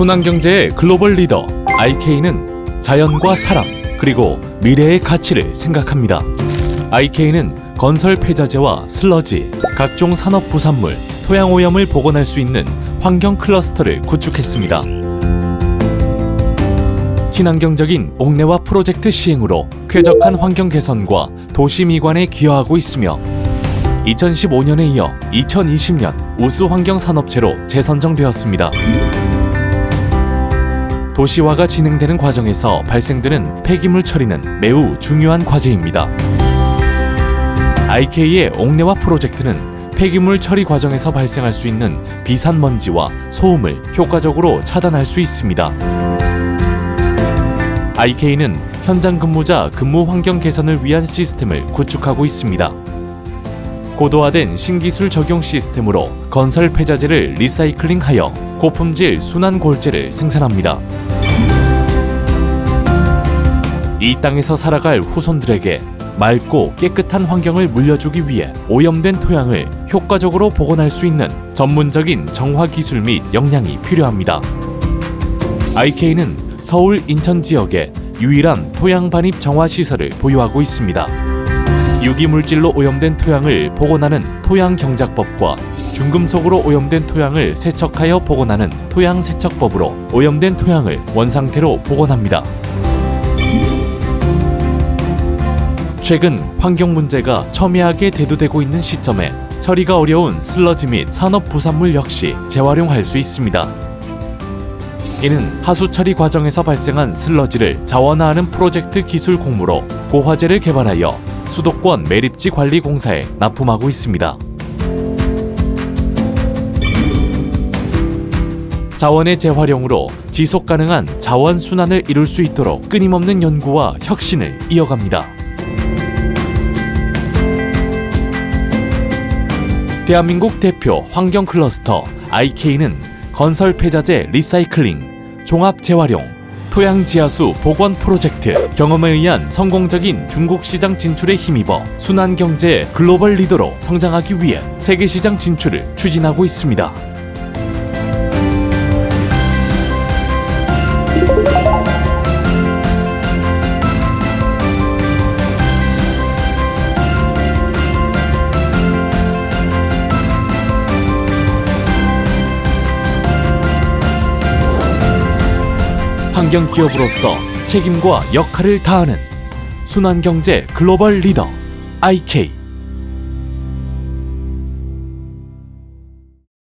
순환경제의 글로벌 리더 IK는 자연과 사람 그리고 미래의 가치를 생각합니다. IK는 건설 폐자재와 슬러지, 각종 산업 부산물, 토양 오염을 복원할 수 있는 환경 클러스터를 구축했습니다. 친환경적인 옥내화 프로젝트 시행으로 쾌적한 환경 개선과 도시 미관에 기여하고 있으며 2015년에 이어 2020년 우수 환경 산업체로 재선정되었습니다. 도시화가 진행되는 과정에서 발생되는 폐기물 처리는 매우 중요한 과제입니다. IK의 옥내화 프로젝트는 폐기물 처리 과정에서 발생할 수 있는 비산먼지와 소음을 효과적으로 차단할 수 있습니다. IK는 현장 근무자 근무 환경 개선을 위한 시스템을 구축하고 있습니다. 고도화된 신기술 적용 시스템으로 건설 폐자재를 리사이클링하여 고품질 순환 골재를 생산합니다. 이 땅에서 살아갈 후손들에게 맑고 깨끗한 환경을 물려주기 위해 오염된 토양을 효과적으로 복원할 수 있는 전문적인 정화 기술 및 역량이 필요합니다. IK는 서울 인천 지역에 유일한 토양 반입 정화 시설을 보유하고 있습니다. 유기 물질로 오염된 토양을 복원하는 토양 경작법과 중금속으로 오염된 토양을 세척하여 복원하는 토양 세척법으로 오염된 토양을 원상태로 복원합니다. 최근 환경 문제가 첨예하게 대두되고 있는 시점에 처리가 어려운 슬러지 및 산업 부산물 역시 재활용할 수 있습니다. 이는 하수 처리 과정에서 발생한 슬러지를 자원화하는 프로젝트 기술 공모로 고화재를 개발하여 수도권 매립지 관리 공사에 납품하고 있습니다. 자원의 재활용으로 지속 가능한 자원 순환을 이룰 수 있도록 끊임없는 연구와 혁신을 이어갑니다. 대한민국 대표 환경 클러스터 IK는 건설 폐자재 리사이클링, 종합 재활용, 토양 지하수 복원 프로젝트, 경험에 의한 성공적인 중국 시장 진출에 힘입어 순환 경제의 글로벌 리더로 성장하기 위해 세계 시장 진출을 추진하고 있습니다. 환경 기업으로서 책임과 역할을 다하는 순환 경제 글로벌 리더 IK